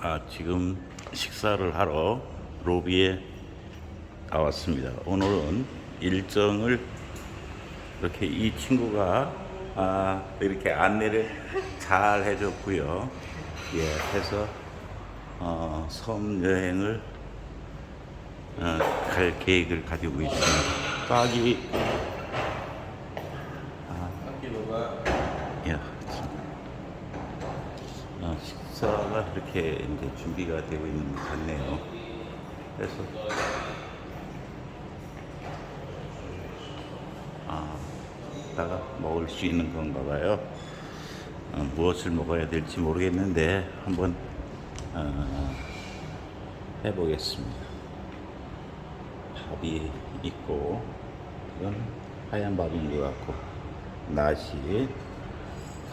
아, 지금 식사를 하러 로비에 나왔습니다. 오늘은 일정을 이렇게 이 친구가 아, 이렇게 안내를 잘 해줬고요. 예, 해서 어, 섬 여행을 어, 갈 계획을 가지고 있습니다. 까기 예. 아, 식사가 이렇게 이제 준비가 되고 있는 것 같네요. 그래서 아, 다가 먹을 수 있는 건가 봐요. 어, 무엇을 먹어야 될지 모르겠는데 한번 어, 해보겠습니다. 밥이 있고 이건 하얀 밥인 것 같고 나시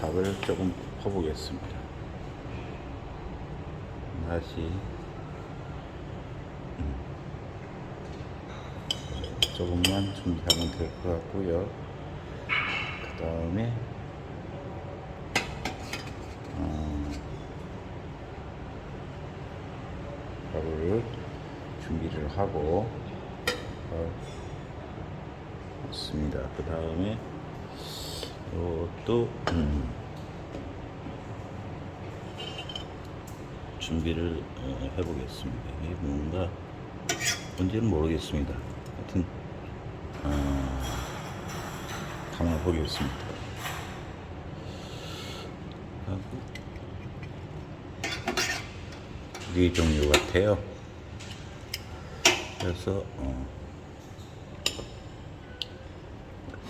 밥을 조금 퍼보겠습니다. 나시 음, 조금만 준비하면 될 것 같고요. 그 다음에 어, 밥을 준비를 하고 어, 있습니다. 그 다음에 이것도 음, 준비를 어, 해보겠습니다. 이게 뭔가 뭔지는 모르겠습니다. 하여튼 어, 담아보겠습니다. 하고 네 종류 같아요. 그래서 어,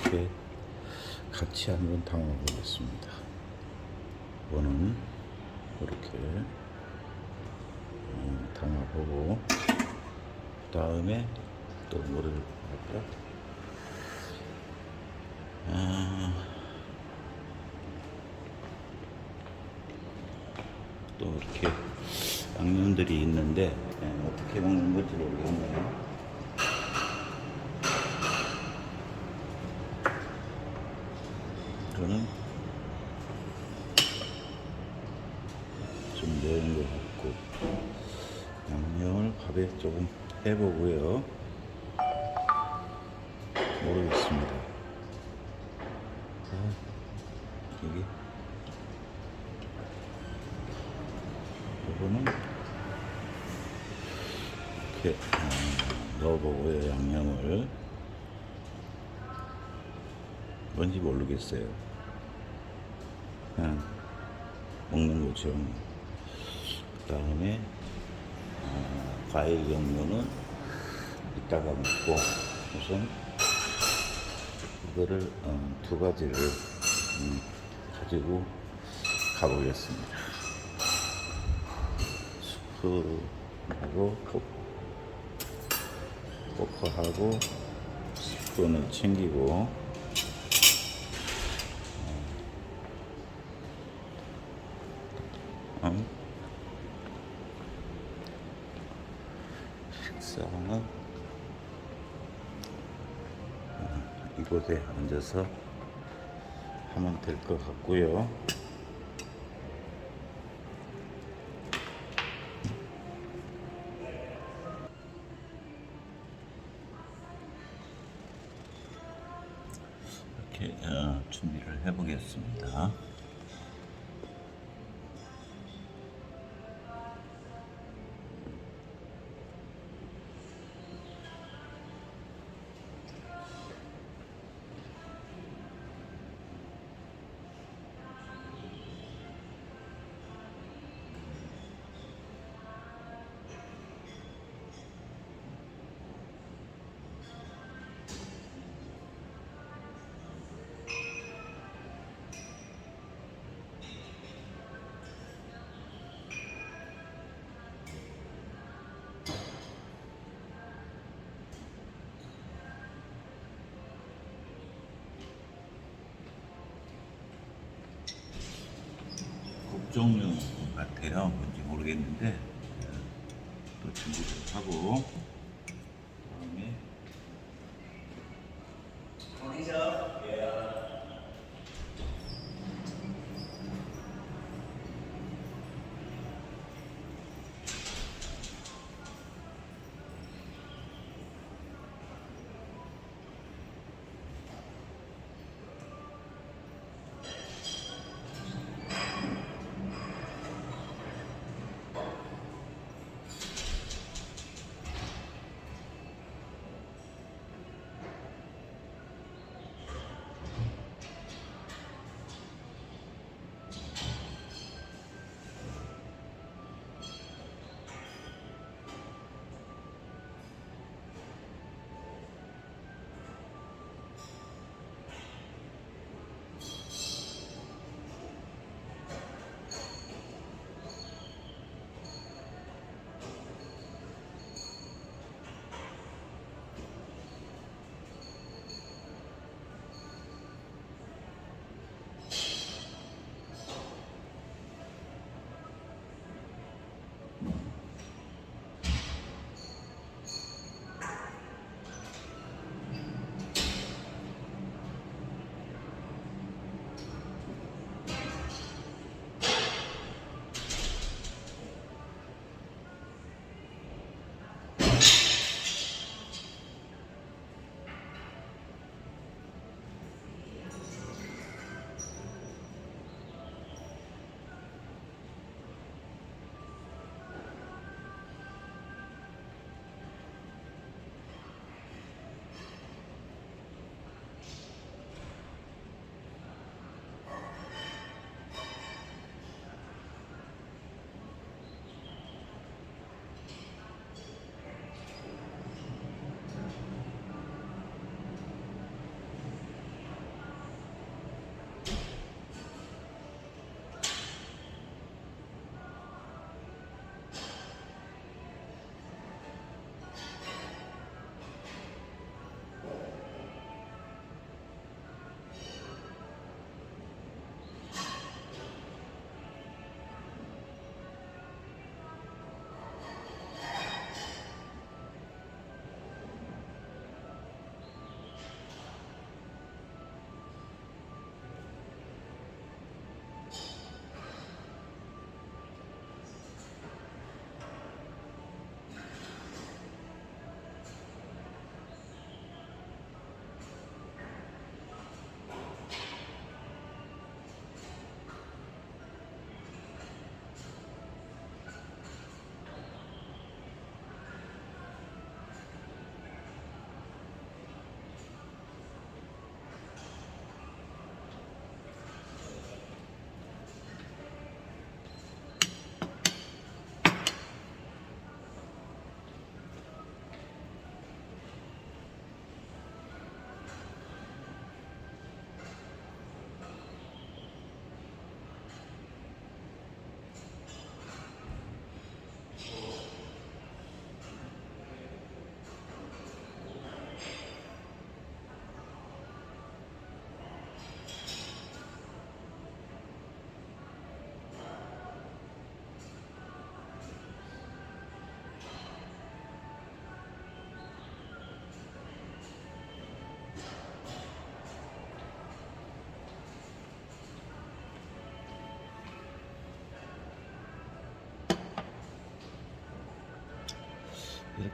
이렇게 같이 한번 담아보겠습니다. 이거는 이렇게 음, 담아보고 그 다음에 또 뭐를 할까? 아, 또 이렇게 양념들이 있는데 예, 어떻게 먹는 건지 모르겠네요. 저는 해보고요. 모르겠습니다. 아, 이게 이거는 이렇게 어, 넣어보고요 양념을 뭔지 모르겠어요. 그냥 먹는 거죠. 그 다음에 어, 과일 종류는 이따가 먹고 우선 이거를 어, 두 가지를 음, 가지고 가보겠습니다. 스프하고 포, 포크하고 스푼을 챙기고 음. 식사는 어, 앉아서 하면 될 것 같고요. 이렇게 어, 준비를 해보겠습니다. 종류 같아요. 뭔지 모르겠는데 예, 또 준비를 하고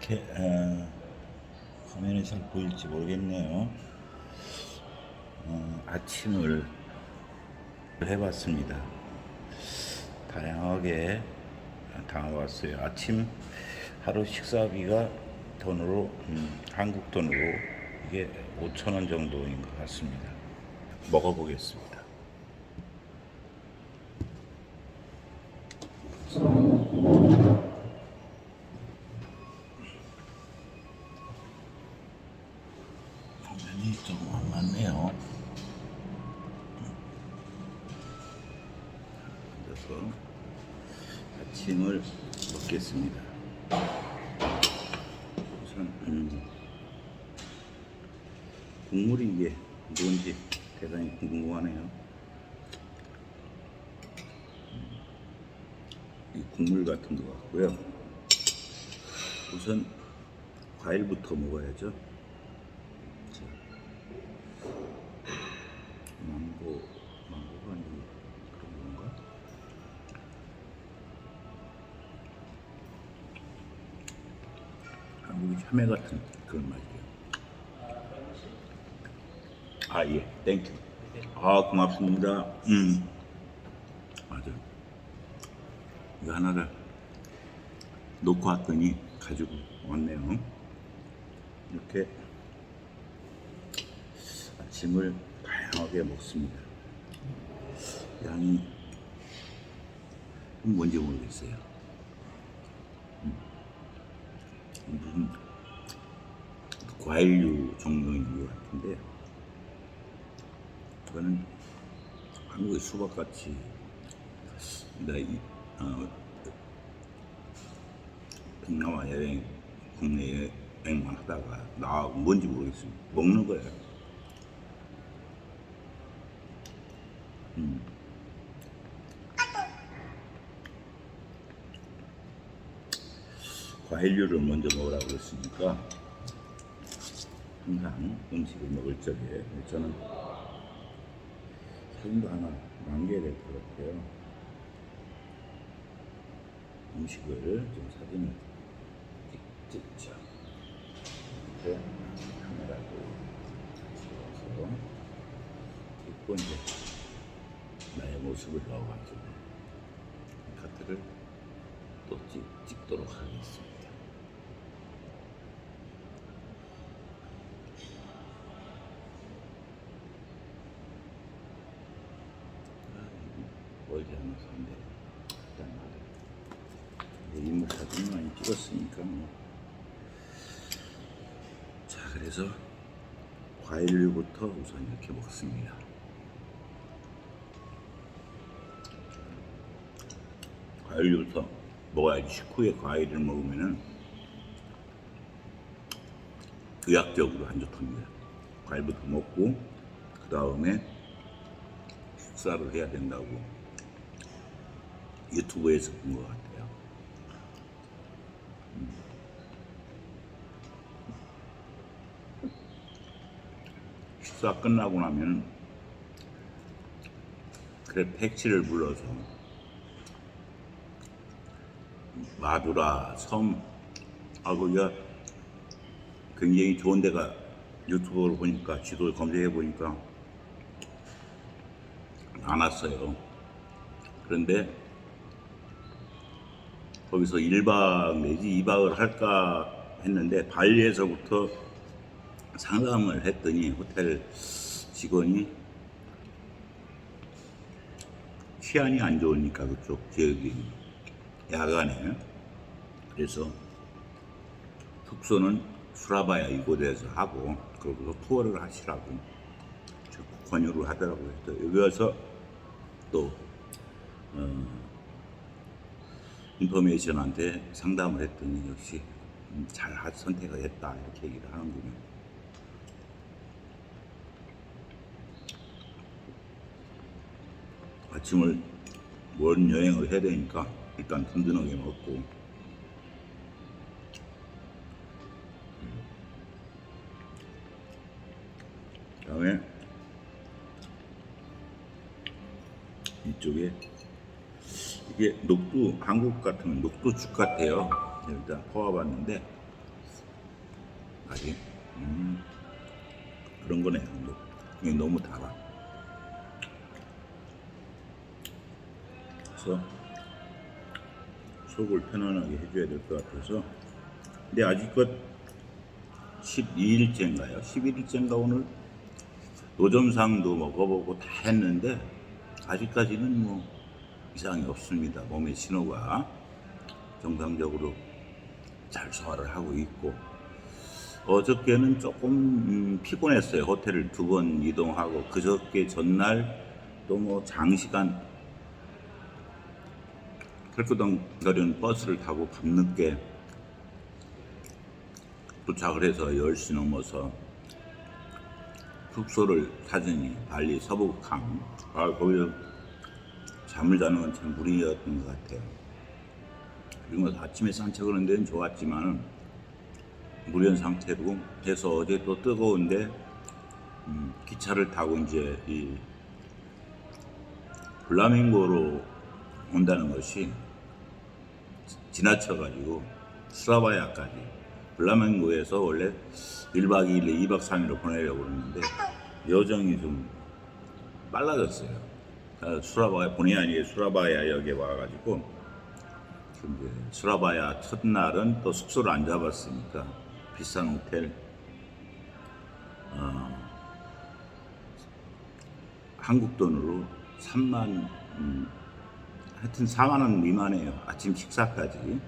이렇게 어, 화면에 잘 보일지 모르겠네요. 어, 아침을 해봤습니다. 다양하게 담아봤어요. 아침 하루 식사비가 돈으로 음, 한국 돈으로 이게 5천 원 정도인 것 같습니다. 먹어보겠습니다. 아침을 먹겠습니다. 우선 음, 국물이 이게 뭔지 대단히 궁금하네요. 음, 이 국물 같은 것 같고요. 우선 과일부터 먹어야죠. 참외 같은 그런 맛이에요. 아, 예, 땡큐. 아, 고맙습니다. 음. 맞아. 이거 하나를 놓고 왔더니 가지고 왔네요. 이렇게 아침을 다양하게 먹습니다. 양이 뭔지 모르겠어요. 과일류 종류인 것 같은데 이거는 한국의 수박같이 나 이, 어, 여행 국내 여행만 하다가 나 뭔지 모르겠습니다. 먹는 거예요. 음. 과일류를 먼저 먹으라고 했으니까 항상 음식을 먹을 적에 저는 사진도 하나 남겨야 될 것 같아요. 음식을 좀 사진을 찍, 찍죠. 이렇게 카메라도 찍어서 찍고 이제 나의 모습을 넣어가지고 카트를 또 찍, 찍도록 하겠습니다. 아, 멀지 않아서 안 돼. 일단 내 인물 사진을 많이 찍었으니까 뭐. 자, 그래서 과일부터 우선 이렇게 먹습니다. 과일부터 먹어야지 식후에 과일을 먹으면은 의학적으로 안 좋답니다. 과일부터 먹고 그 다음에 식사를 해야 된다고 유튜브에서 본 것 같아요. 음. 식사 끝나고 나면 그래 택시를 불러서 마두라 섬 하고가 굉장히 좋은 데가 유튜브를 보니까 지도를 검색해 보니까 많았어요. 그런데 거기서 1박 내지 2박을 할까 했는데 발리에서부터 상담을 했더니 호텔 직원이 치안이 안 좋으니까 그쪽 지역이 야간에 그래서 숙소는 수라바야 이곳에서 하고 그러고서 투어를 하시라고 저 권유를 하더라고요. 또 여기 와서 또 어, 인포메이션한테 상담을 했더니 역시 음, 잘 하- 선택을 했다 이렇게 얘기를 하는군요. 아침을 먼 여행을 해야 되니까 일단 든든하게 먹고 그다음에 이쪽에 이게 녹두 한국 같은 녹두 죽 같아요. 일단 퍼와봤는데 아직 음, 그런 거네요. 너무 달아. 그래서 속을 편안하게 해줘야 될 것 같아서 근데 아직껏 12일째인가요? 11일째인가 오늘 노점상도 먹어보고 다 했는데 아직까지는 뭐 이상이 없습니다. 몸의 신호가 정상적으로 잘 소화를 하고 있고 어저께는 조금 음, 피곤했어요. 호텔을 두 번 이동하고 그저께 전날 또 뭐 장시간 털끄덩거리는 버스를 타고 밤늦게 도착을 해서 10시 넘어서 숙소를 찾으니 발리 서북항 아 거기서 잠을 자는 건 참 무리였던 것 같아요. 그리고 아침에 산책하는 데는 좋았지만 무리한 상태로 해서 어제 또 뜨거운데 음, 기차를 타고 이제 이 블라밍고로 온다는 것이 지나쳐가지고 수라바야까지 블라밍고에서 원래 1박 2일에 2박 3일을 보내려고 그러는데 여정이 좀 빨라졌어요. 아, 수라바야 본의 아니게 수라바야 역에 와가지고 근데 수라바야 첫날은 또 숙소를 안 잡았으니까 비싼 호텔 어, 한국 돈으로 3만 음, 하여튼 4만 원 미만이에요. 아침 식사까지.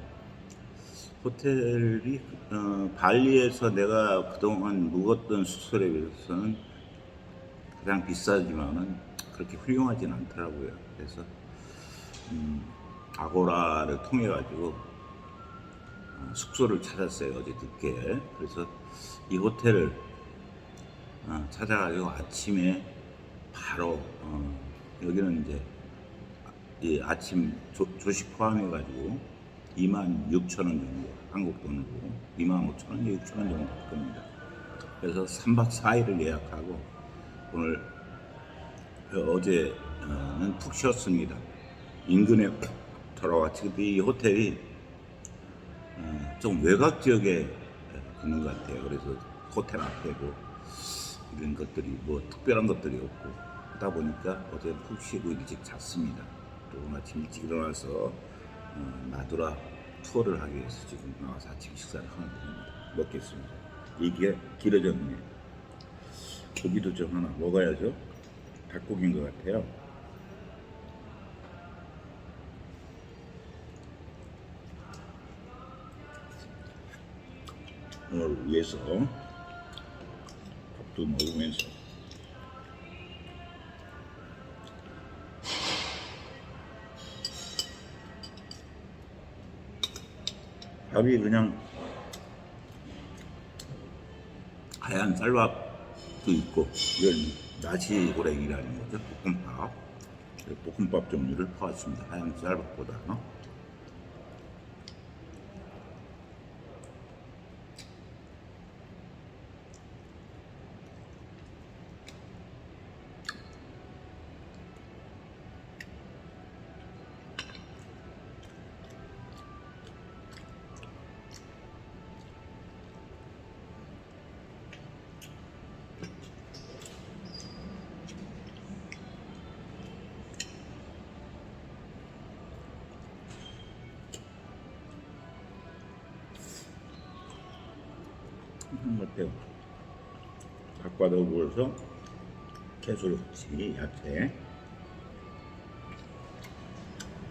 호텔이 어, 발리에서 내가 그동안 묵었던 숙소에 비해서는 가장 비싸지만은 그렇게 훌륭하진 않더라고요. 그래서 음, 아고라를 통해 가지고 어, 숙소를 찾았어요 어제 늦게. 그래서 이 호텔을 어, 찾아가지고 아침에 바로 어, 여기는 이제 이 아침 조, 조식 포함해가지고 2만 6천 원 정도 한국 돈으로 2만 5천 원, 6천 원 정도 될 겁니다. 그래서 3박 4일을 예약하고 오늘 그 어제는 푹 쉬었습니다. 인근에 돌아왔지. 근데 이 호텔이 어, 좀 외곽 지역에 있는 것 같아요. 그래서 호텔 앞에고 이런 것들이 뭐 특별한 것들이 없고 하다 보니까 어제 푹 쉬고 일찍 잤습니다. 또 아침 일찍 일어나서 어, 마두라 투어를 하기 위해서 지금 나와서 아침 식사를 하는 중입니다. 먹겠습니다. 이게 길어졌네. 고기도 좀 하나 먹어야죠. 닭고기인 것 같아요. 오늘 위해서 밥도 먹으면서 밥이 그냥 하얀 쌀밥도 있고 이건 나시 고랭이라는 거죠. 볶음밥. 볶음밥 종류를 퍼왔습니다. 하얀 쌀밥보다 어? 같아요. 닭과 더불어서 채소를 같이 야채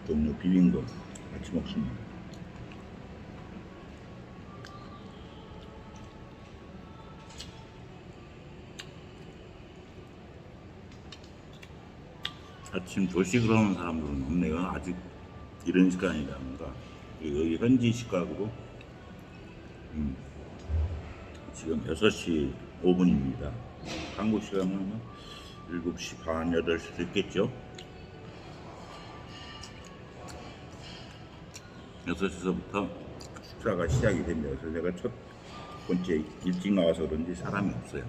종류 비빈 거 같이 먹습니다. 아침 조식을 하는 사람들은 없네요. 아직 이런 시간이라는가. 여기 현지 시각으로 지금 6시 5분입니다. 한국 시간은 7시 반, 8시 됐겠죠? 6시서부터 식사가 시작이 됩니다. 그래서 제가 첫 번째 일찍 나와서 그런지 사람이 없어요.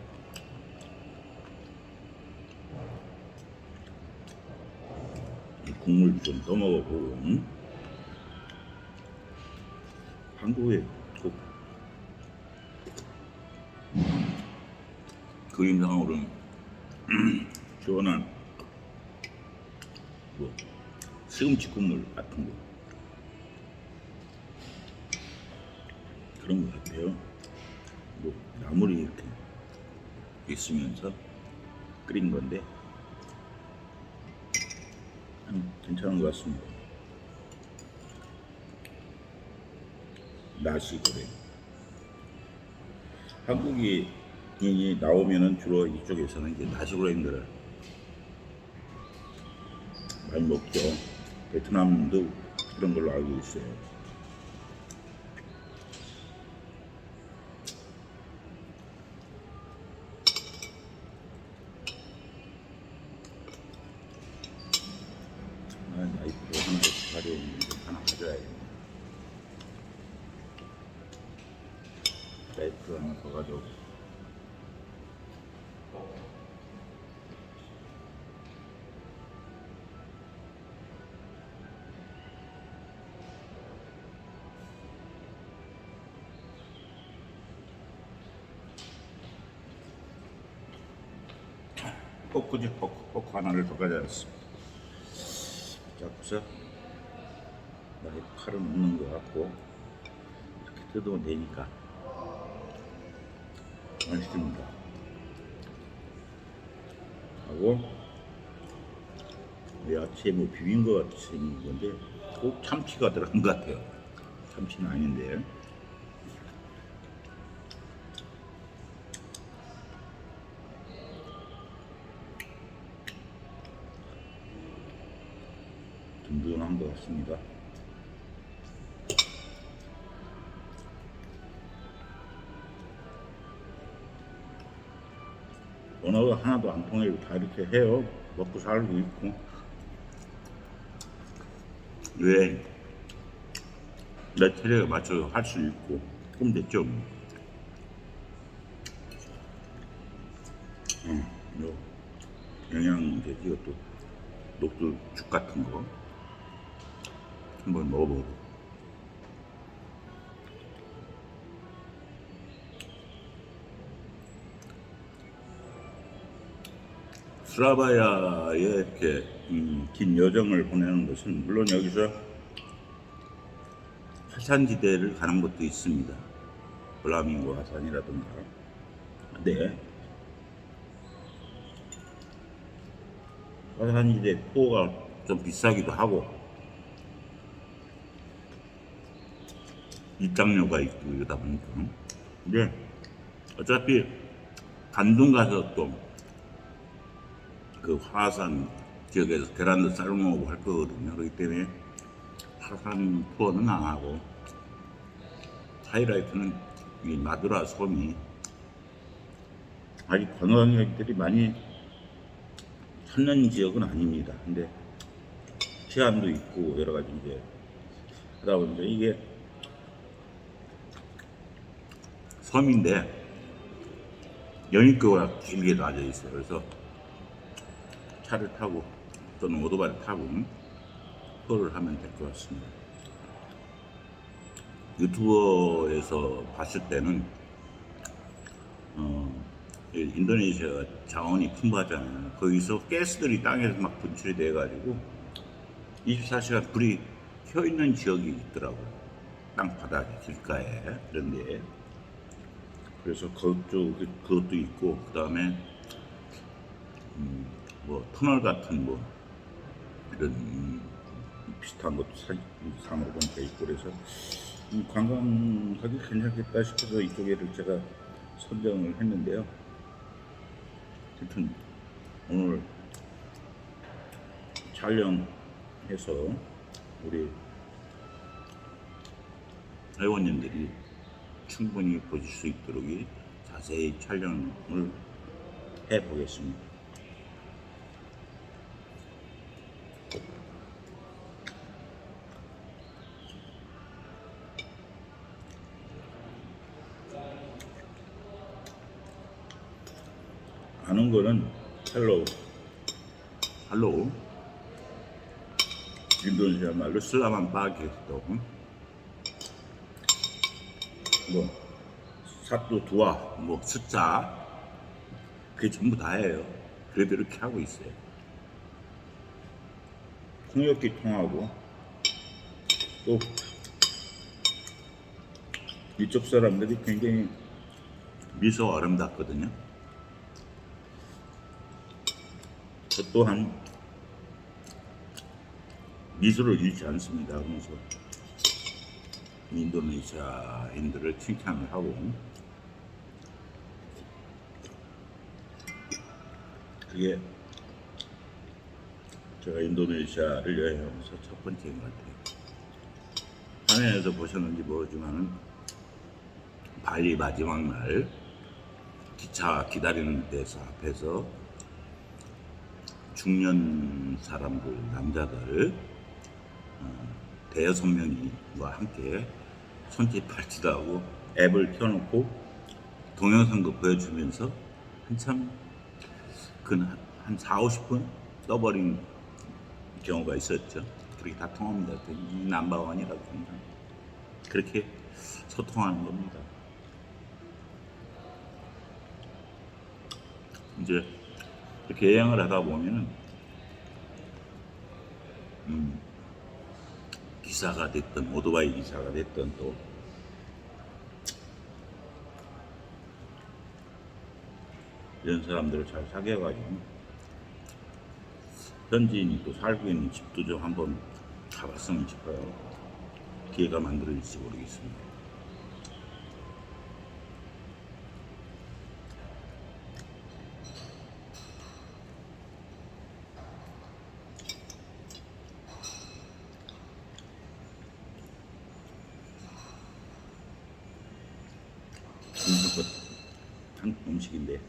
이 국물 좀더 먹어보고, 응? 한국에 그림상으로는 시원한 뭐 시금치 국물 같은 거 그런 것 같아요. 뭐 나물이 이렇게 있으면서 끓인 건데 음, 괜찮은 것 같습니다. 나시고래 한국이 이 나오면은 주로 이쪽에서는 이제 나시고래인들을 많이 먹죠. 베트남도 그런 걸로 알고 있어요. 포크지 포크 포크 하나를 더 가져왔습니다. 자, 보세요. 나의 칼은 없는 것 같고 이렇게 뜯으면 되니까 맛있습니다. 하고 야채 뭐 비빈 것 생긴 건데 꼭 참치가 들어간 것 같아요. 참치는 아닌데. 같습니다. 언어가 하나도 안 통해도 다 이렇게 해요. 먹고 살고 있고. 왜? 내 체력에 맞춰서 할 수 있고. 그럼 됐죠. 뭐. 음, 요 영양제지 이것도 녹두 죽 같은 거 한번 먹어보고 스라바야에 이렇게 음, 긴 여정을 보내는 것은 물론 여기서 화산지대를 가는 것도 있습니다. 블라밍고 화산이라든가. 네. 화산지대 포가 좀 비싸기도 하고 입장료가 있고 이러다 보니까. 근데 어차피 단둥 가서 또 그 화산 지역에서 계란도 삶아 먹고 할 거거든요. 그렇기 때문에 화산 투어는 안 하고 하이라이트는 이 마두라 섬이 아직 관광객들이 많이 찾는 지역은 아닙니다. 근데 치안도 있고 여러 가지 이제 하다 보니까 이게 섬인데 연입교가 길게 놔져 있어요. 그래서 차를 타고 또는 오토바이를 타고 투어를 하면 될 것 같습니다. 유튜버에서 봤을 때는 어, 이 인도네시아가 자원이 풍부하잖아요. 거기서 가스들이 땅에서 막 분출이 돼가지고 24시간 불이 켜 있는 지역이 있더라고요. 땅바닥에 길가에 그런데 그래서 그것도 그것도 있고 그 다음에 음, 뭐 터널 같은 뭐 이런 음, 비슷한 것도 사, 상으로 보니까 있고 그래서 음, 관광하기 괜찮겠다 싶어서 이쪽에를 제가 선정을 했는데요. 하여튼 오늘 촬영해서 우리 회원님들이 충분히 보실 수 있도록 자세히 촬영을 해 보겠습니다. 아는 거는 헬로우 할로우 인도네시아 말로 슬라만 바게또 뭐 사또 두아 뭐 숫자 그게 전부 다예요. 그래도 이렇게 하고 있어요. 통역기 통하고 또 이쪽 사람들이 굉장히 미소가 아름답거든요. 저 또한 미소를 잃지 않습니다. 그래서 인도네시아인들을 칭찬을 하고 그게 제가 인도네시아를 여행하면서 첫 번째인 것 같아요. 화면에서 보셨는지 모르지만은 발리 마지막 날 기차 기다리는 데서 앞에서 중년 사람들 남자들 어, 대여섯 명이와 함께 손짓 발짓 하고 앱을 켜놓고 동영상도 보여주면서 한참 그한 한 4, 50분 떠버린 경우가 있었죠. 그렇게 다 통합니다. 이 남바원이라고 그냥 그렇게 소통하는 겁니다. 이제 이렇게 여행을 하다 보면은 기사가 됐든 오토바이 기사가 됐든 또 이런 사람들을 잘 사귀어가지고 현지인이 또 살고 있는 집도 좀 한번 가봤으면 싶어요. 기회가 만들어질지 모르겠습니다. 중국것 한국 음식인데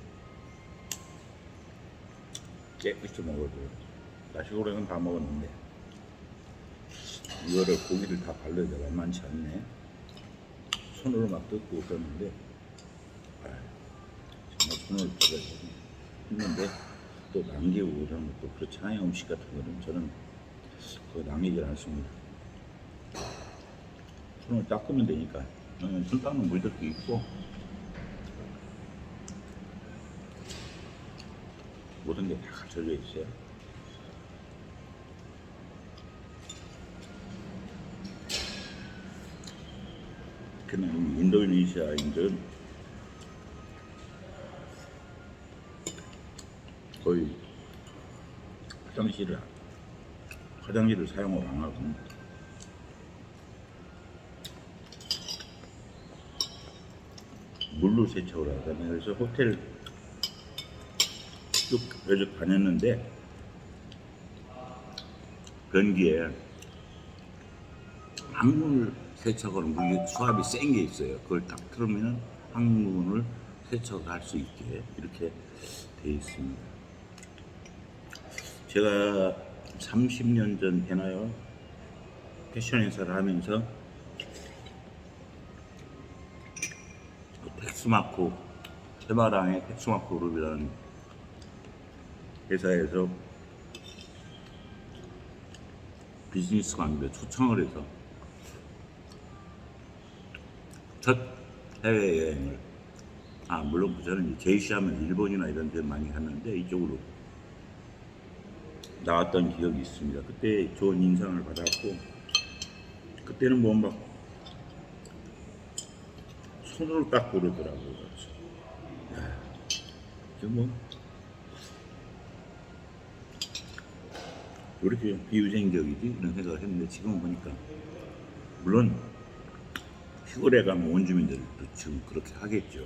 깨끗이 먹어줘요. 나시고랭은 다 먹었는데 이거를 고기를 다 발라야 돼 만만치 않네. 손으로 막 뜯고 그러는데 아, 정말 손을 뜯어야 했는데 또 남기고 그러는 것도 그렇잖아요. 음식 같은 거는 저는 그거 남기질 않습니다. 손을 닦으면 되니까 저는 손 닦는 물들도 있고 모든 게 다 갖춰져 있어요. 그는 인도네시아 인들 거의 화장실을 화장실을 사용을 안 하고 물로 세척을 하잖아요. 그래서 호텔 쭉 여적 다녔는데 변기에 항문 세척으로 물이 수압이 센 게 있어요. 그걸 딱 틀으면 항문을 세척을 할 수 있게 이렇게 돼 있습니다. 제가 30년 전 되나요? 패션 행사를 하면서 텍스마코 테마랑의 텍스마코 그룹이라는 회사에서 비즈니스 관계 초청을 해서 첫 해외여행을 아 물론 저는 이제 제이시 하면 일본이나 이런 데 많이 갔는데 이쪽으로 나왔던 기억이 있습니다. 그때 좋은 인상을 받았고 그때는 뭐막 손으로 닦고 그러더라고요. 야, 뭐왜 이렇게 비유생적이지? 이런 생각을 했는데 지금 보니까 물론 시골에 가면 원주민들도 지금 그렇게 하겠죠.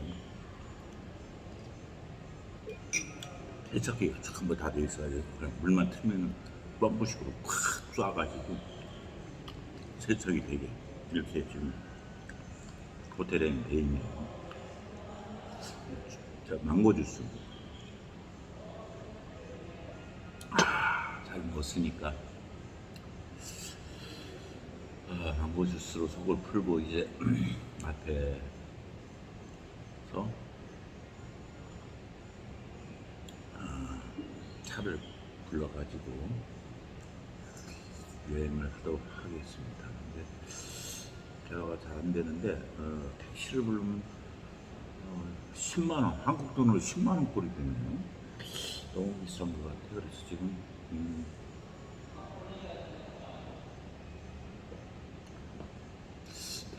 세척기가 쫙 한번 다돼 있어야지 그냥 물만 틀면 펌프식으로 콱 쏴가지고 세척이 되게 이렇게 지금 호텔에는 돼 있네요. 자, 망고 주스. 잘 먹었으니까 아, 망고 주스로 속을 풀고 이제 앞에서 아, 차를 불러가지고 여행을 하도록 하겠습니다. 근데 대화가 잘 안 되는데 어, 택시를 부르면 10만 원, 한국 돈으로 10만 원 꼴이 되네요. 너무 비싼 것 같아. 그래서 지금 음,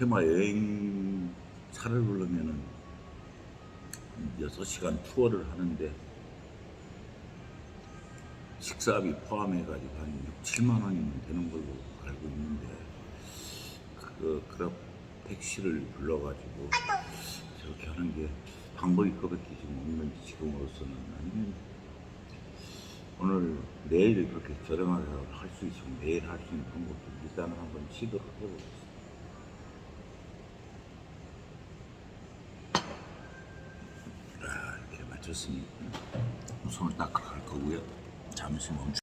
테마 여행 차를 부르면은 6시간 투어를 하는데 식사비 포함해가지고 한 6, 7만 원이면 되는 걸로 알고 있는데 그 그런 택시를 불러가지고 저렇게 하는 게 방법이 그밖에 지금 없는지 지금으로서는 아니면 오늘 내일 그렇게 저렴하게 할 수 있으면 내일 할 수 있는 방법도 일단은 한번 시도를 해보겠습니다. 맞췄으니 손을 딱할 거고요. 잠시 멈추.